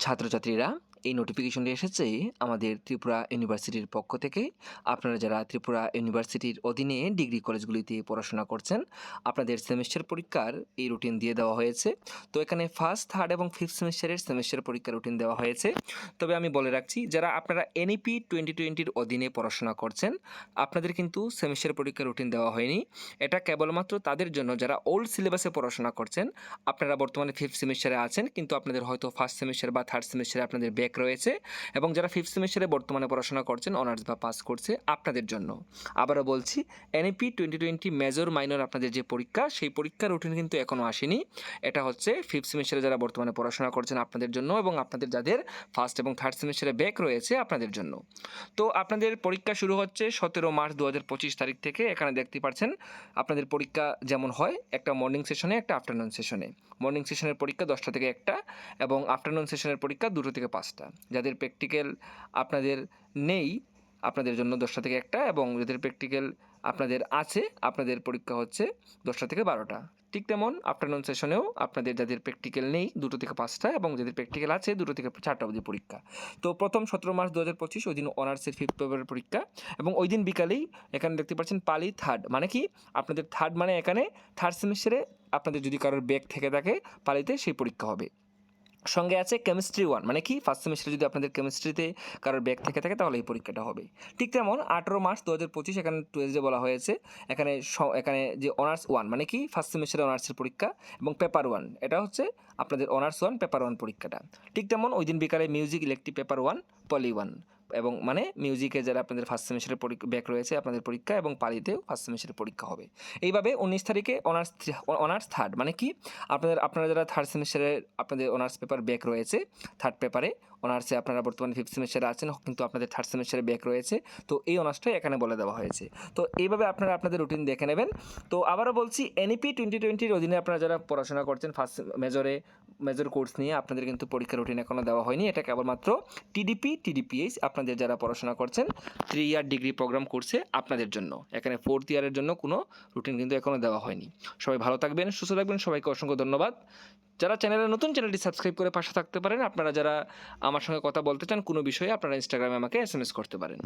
ছাত্রছাত্রীরা এই নোটিফিকেশনটি এসেছে আমাদের ত্রিপুরা ইউনিভার্সিটির পক্ষ থেকে। আপনারা যারা ত্রিপুরা ইউনিভার্সিটির অধীনে ডিগ্রি কলেজগুলিতে পড়াশোনা করছেন, আপনাদের সেমিস্টার পরীক্ষার এই রুটিন দিয়ে দেওয়া হয়েছে। তো এখানে ফার্স্ট থার্ড এবং ফিফথ সেমিস্টারের সেমিস্টার পরীক্ষার রুটিন দেওয়া হয়েছে। তবে আমি বলে রাখছি, যারা আপনারা এনইপি টোয়েন্টি টোয়েন্টির অধীনে পড়াশোনা করছেন, আপনাদের কিন্তু সেমিস্টার পরীক্ষার রুটিন দেওয়া হয়নি। এটা কেবলমাত্র তাদের জন্য, যারা ওল্ড সিলেবাসে পড়াশোনা করছেন, আপনারা বর্তমানে ফিফথ সেমিস্টারে আছেন, কিন্তু আপনাদের হয়তো ফার্স্ট সেমিস্টার বা থার্ড সেমিস্টারে আপনাদের ব্যাক রয়েছে এবং যারা ফিফথ সেমিস্টারে বর্তমানে পড়াশোনা করছেন অনার্স বা পাস করছে আপনাদের জন্য। আবারও বলছি NEP twenty twenty major minor আপনাদের যে পরীক্ষা, সেই পরীক্ষার রুটিন কিন্তু এখনও আসেনি। এটা হচ্ছে ফিফথ সেমিস্টারে যারা বর্তমানে পড়াশোনা করছেন আপনাদের জন্য এবং আপনাদের যাদের ফার্স্ট এবং থার্ড সেমিস্টারে ব্যাক রয়েছে আপনাদের জন্য। তো আপনাদের পরীক্ষা শুরু হচ্ছে সতেরো মার্চ দু পঁচিশ তারিখ থেকে। এখানে দেখতে পাচ্ছেন, আপনাদের পরীক্ষা যেমন হয়, একটা মর্নিং সেশনে একটা আফটারনুন সেশনে মর্নিং সেশনের পরীক্ষা দশটা থেকে একটা এবং আফটারনুন সেশনের পরীক্ষা দুটো থেকে পাঁচটা। যাদের প্র্যাকটিক্যাল আপনাদের নেই, আপনাদের জন্য দশটা থেকে একটা এবং যাদের প্র্যাকটিক্যাল আপনাদের আছে, আপনাদের পরীক্ষা হচ্ছে দশটা থেকে বারোটা। ঠিক তেমন আফটারনুন সেশনেও আপনাদের যাদের প্র্যাকটিক্যাল নেই, দুটো থেকে পাঁচটা এবং যাদের প্র্যাকটিক্যাল আছে, দুটো থেকে চারটা অবধি পরীক্ষা। তো প্রথম সতেরো মার্চ দু হাজার পঁচিশ, ওই দিন অনার্সের ফিফথ পেপারের পরীক্ষা এবং ওই দিন বিকালেই এখানে দেখতে পাচ্ছেন পালি থার্ড মানে কি? আপনাদের থার্ড মানে এখানে থার্ড সেমিস্টারে আপনাদের যদি কারোর ব্যাগ থেকে থাকে, পালিতে সেই পরীক্ষা হবে। সঙ্গে আছে কেমিস্ট্রি ওয়ান মানে কি? ফার্স্ট সেমিস্টারে যদি আপনাদের কেমিস্ট্রিতে কারোর ব্যাগ থেকে থাকে, তাহলে এই পরীক্ষাটা হবে। ঠিক তেমন আঠেরো মার্চ দু হাজার পঁচিশ, এখানে টুয়েলভে বলা হয়েছে। এখানে এখানে যে অনার্স ওয়ান মানে কি? ফার্স্ট সেমিস্টারে অনার্সের পরীক্ষা এবং পেপার ওয়ান এটা হচ্ছে আপনাদের অনার্স ওয়ান পেপার ওয়ান পরীক্ষাটা। ঠিক তেমন ওই দিন বিকালে music electric paper one poly one এবং মানে মিউজিকে যারা আপনাদের ফার্স্ট সেমিস্টারের পরীক্ষা ব্যাক রয়েছে আপনাদের পরীক্ষা এবং পালিতেও ফার্স্ট সেমিস্টারের পরীক্ষা হবে। এইভাবে উনিশ তারিখে অনার্স অনার্স থার্ড মানে কি? আপনাদের, আপনারা যারা থার্ড সেমিস্টারে আপনাদের অনার্স পেপার ব্যাক রয়েছে থার্ড পেপারে অনার্সে আপনারা বর্তমানে ফিফথ সেমিস্টারে আছেন, কিন্তু আপনাদের থার্ড সেমিস্টারে ব্যাক রয়েছে। তো এই অনার্সটাই এখানে বলে দেওয়া হয়েছে। তো এইভাবে আপনারা আপনাদের রুটিন দেখে নেবেন। তো আবারও বলছি এনইপি টোয়েন্টি টোয়েন্টির অধীনে আপনারা যারা পড়াশোনা করছেন ফার্স্ট মেজরে মেজর কোর্স নিয়ে আপনাদের কিন্তু পরীক্ষার রুটিন এখনও দেওয়া হয়নি। এটা কেবলমাত্র টিডিপি টিডিপিএইচ আপনাদের যারা পড়াশোনা করছেন থ্রি ইয়ার ডিগ্রি প্রোগ্রাম করছে আপনাদের জন্য। এখানে ফোর্থ ইয়ারের জন্য কোনো রুটিন কিন্তু এখনও দেওয়া হয়নি। সবাই ভালো থাকবেন, সুস্থ থাকবেন, সবাইকে অসংখ্য ধন্যবাদ। যারা চ্যানেলে নতুন চ্যানেলটি সাবস্ক্রাইব করে পাশে থাকতে পারেন। আপনারা যারা আমার সঙ্গে কথা বলতে চান, কোনো বিষয়ে আপনারা ইনস্টাগ্রামে আমাকে এস করতে পারেন।